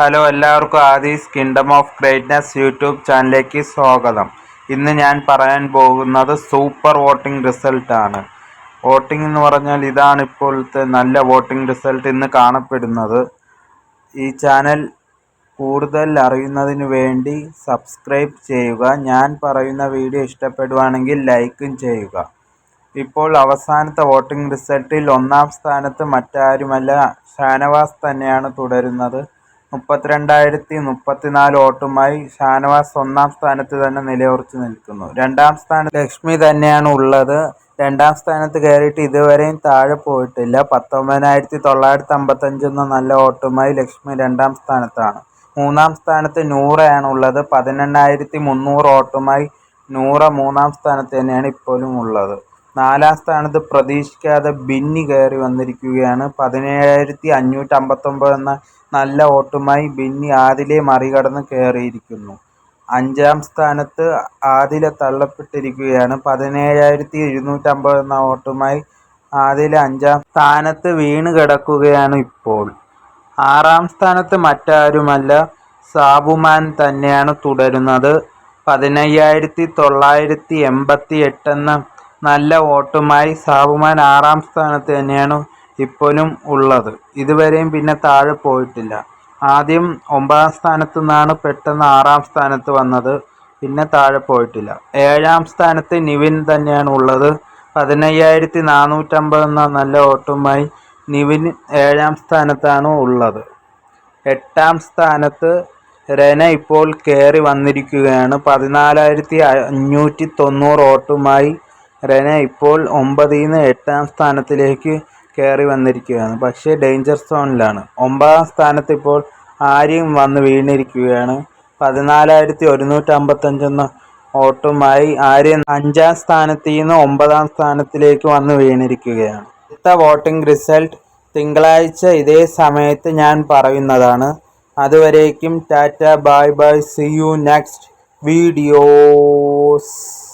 Hello എല്ലാവർക്കും Adi's kingdom of greatness YouTube ചാനലിലേക്ക് സ്വാഗതം. ഇന്ന് ഞാൻ പറയാൻ പോകുന്നത് സൂപ്പർ വോട്ടിംഗ് റിസൾട്ടാണ് വോട്ടിംഗ് എന്ന് പറഞ്ഞാൽ ഇതാണ് ഇപ്പോഴത്തെ നല്ല വോട്ടിംഗ് റിസൾട്ട് ഇന്ന് കാണപ്പെടുന്നത്. ഈ ചാനൽ കൂടുതൽ അറിയുന്നതിന് വേണ്ടി സബ്സ്ക്രൈബ് ചെയ്യുക. ഞാൻ പറയുന്ന വീഡിയോ ഇഷ്ടപ്പെടുവാണെങ്കിൽ ലൈക്കും ചെയ്യുക. ഇപ്പോൾ അവസാനത്തെ വോട്ടിംഗ് റിസൾട്ടിൽ ഒന്നാം സ്ഥാനത്ത് മറ്റാരുമല്ല ഷാനവാസ് തന്നെയാണ് തുടരുന്നത്. മുപ്പത്തിരണ്ടായിരത്തി മുപ്പത്തിനാല് വോട്ടുമായി ഷാനവാസ് ഒന്നാം സ്ഥാനത്ത് തന്നെ നിലയുറച്ച് നിൽക്കുന്നു. രണ്ടാം സ്ഥാനത്ത് ലക്ഷ്മി തന്നെയാണ് ഉള്ളത്. രണ്ടാം സ്ഥാനത്ത് കയറിയിട്ട് ഇതുവരെയും താഴെ പോയിട്ടില്ല. പത്തൊമ്പതിനായിരത്തി തൊള്ളായിരത്തി അമ്പത്തഞ്ച് എന്ന നല്ല വോട്ടുമായി ലക്ഷ്മി രണ്ടാം സ്ഥാനത്താണ്. മൂന്നാം സ്ഥാനത്ത് നൂറയാണ് ഉള്ളത്. പതിനെണ്ണായിരത്തി മുന്നൂറ് വോട്ടുമായി നൂറ മൂന്നാം സ്ഥാനത്ത് തന്നെയാണ് ഇപ്പോഴും ഉള്ളത്. നാലാം സ്ഥാനത്ത് പ്രതീക്ഷിക്കാതെ ബിന്നി കയറി വന്നിരിക്കുകയാണ്. പതിനേഴായിരത്തി അഞ്ഞൂറ്റി അമ്പത്തൊമ്പത് എന്ന നല്ല വോട്ടുമായി ബിന്നി ആദിലെ മറികടന്ന് കയറിയിരിക്കുന്നു. അഞ്ചാം സ്ഥാനത്ത് ആദില തള്ളപ്പെട്ടിരിക്കുകയാണ്. പതിനേഴായിരത്തി എഴുന്നൂറ്റമ്പത് എന്ന വോട്ടുമായി ആദില അഞ്ചാം സ്ഥാനത്ത് വീണ് കിടക്കുകയാണ് ഇപ്പോൾ. ആറാം സ്ഥാനത്ത് മറ്റാരുമല്ല സാബുമാൻ തന്നെയാണ് തുടരുന്നത്. പതിനയ്യായിരത്തി തൊള്ളായിരത്തി എൺപത്തി എട്ട് എന്ന നല്ല വോട്ടുമായി സാബുമാൻ ആറാം സ്ഥാനത്ത് തന്നെയാണ് ഇപ്പോഴും ഉള്ളത്. ഇതുവരെയും പിന്നെ താഴെ പോയിട്ടില്ല. ആദ്യം ഒമ്പതാം സ്ഥാനത്ത് നിന്നാണ് പെട്ടെന്ന് ആറാം സ്ഥാനത്ത് വന്നത്. പിന്നെ താഴെ പോയിട്ടില്ല. ഏഴാം സ്ഥാനത്ത് നിവിൻ തന്നെയാണ് ഉള്ളത്. പതിനയ്യായിരത്തി നാനൂറ്റമ്പത് എന്ന നല്ല വോട്ടുമായി നിവിൻ ഏഴാം സ്ഥാനത്താണ് ഉള്ളത്. എട്ടാം സ്ഥാനത്ത് റെന ഇപ്പോൾ കയറി വന്നിരിക്കുകയാണ്. പതിനാലായിരത്തി അഞ്ഞൂറ്റി തൊണ്ണൂറ് വോട്ടുമായി റെന ഇപ്പോൾ ഒമ്പതിൽ നിന്ന് എട്ടാം സ്ഥാനത്തിലേക്ക് കയറി വന്നിരിക്കുകയാണ്. പക്ഷേ ഡേഞ്ചർ സോണിലാണ്. ഒമ്പതാം സ്ഥാനത്ത് ഇപ്പോൾ ആര്യം വന്ന് വീണിരിക്കുകയാണ്. പതിനാലായിരത്തി ഒരുന്നൂറ്റമ്പത്തഞ്ചെന്ന ഓട്ടുമായി ആര്യൻ അഞ്ചാം സ്ഥാനത്ത് നിന്ന് ഒമ്പതാം സ്ഥാനത്തിലേക്ക് വന്ന് വീണിരിക്കുകയാണ്. അടുത്ത വോട്ടിംഗ് റിസൾട്ട് തിങ്കളാഴ്ച ഇതേ സമയത്ത് ഞാൻ പറയുന്നതാണ്. അതുവരേക്കും tata bye bye see you next videos.